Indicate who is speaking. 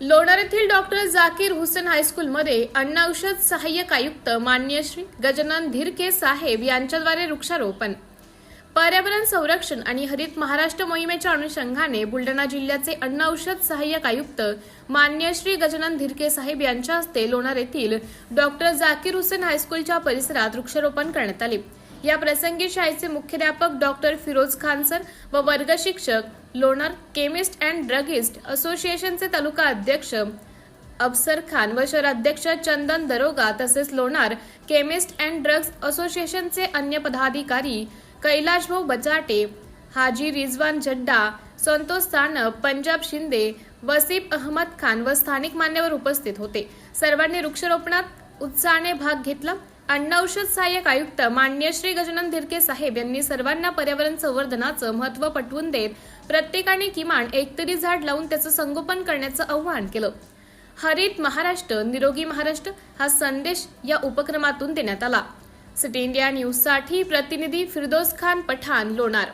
Speaker 1: लोणार येथील डॉक्टर जाकीर हुसेन हायस्कूलमध्ये अन्न औषध सहाय्यक आयुक्त मान्य श्री गजानन धिरके साहेब यांच्याद्वारे वृक्षारोपण पर्यावरण संरक्षण आणि हरित महाराष्ट्र मोहिमेच्या अनुषंगाने बुलढाणा जिल्ह्याचे अन्न औषध सहाय्यक आयुक्त मान्य श्री गजानन धिरके साहेब यांच्या हस्ते लोणार येथील डॉक्टर जाकीर हुसेन हायस्कूलच्या परिसरात वृक्षारोपण करण्यात आले. या प्रसंगी शाळेचे मुख्याध्यापक डॉक्टर फिरोज खान सर व वर्ग शिक्षक लोणार केमिस्ट अँड ड्रगिस्ट असोसिएशनचे तालुका अध्यक्ष अफसर खान व शहराध्यक्ष चंदन दरोगा तसेच लोणार केमिस्ट अँड ड्रग्ज असोसिएशनचे अन्य पदाधिकारी कैलाशभाऊ बजाटे बचाटे हाजी रिजवान जड्डा संतोष सानप पंजाब शिंदे वसीफ अहमद खान व स्थानिक मान्यवर उपस्थित होते. सर्वांनी वृक्षारोपणात उत्साहाने भाग घेतला. अन्न औषध सहाय्यक आयुक्त मान्य श्री गजानन धिरके साहेब यांनी सर्वांना पर्यावरण संवर्धनाचं महत्त्व पटवून देत प्रत्येकाने किमान एक तरी झाड लावून त्याचं संगोपन करण्याचं आवाहन केलं. हरित महाराष्ट्र निरोगी महाराष्ट्र हा संदेश या उपक्रमातून देण्यात आला. सिटी इंडिया न्यूजसाठी प्रतिनिधी फिरदोस खान पठाण लोणार.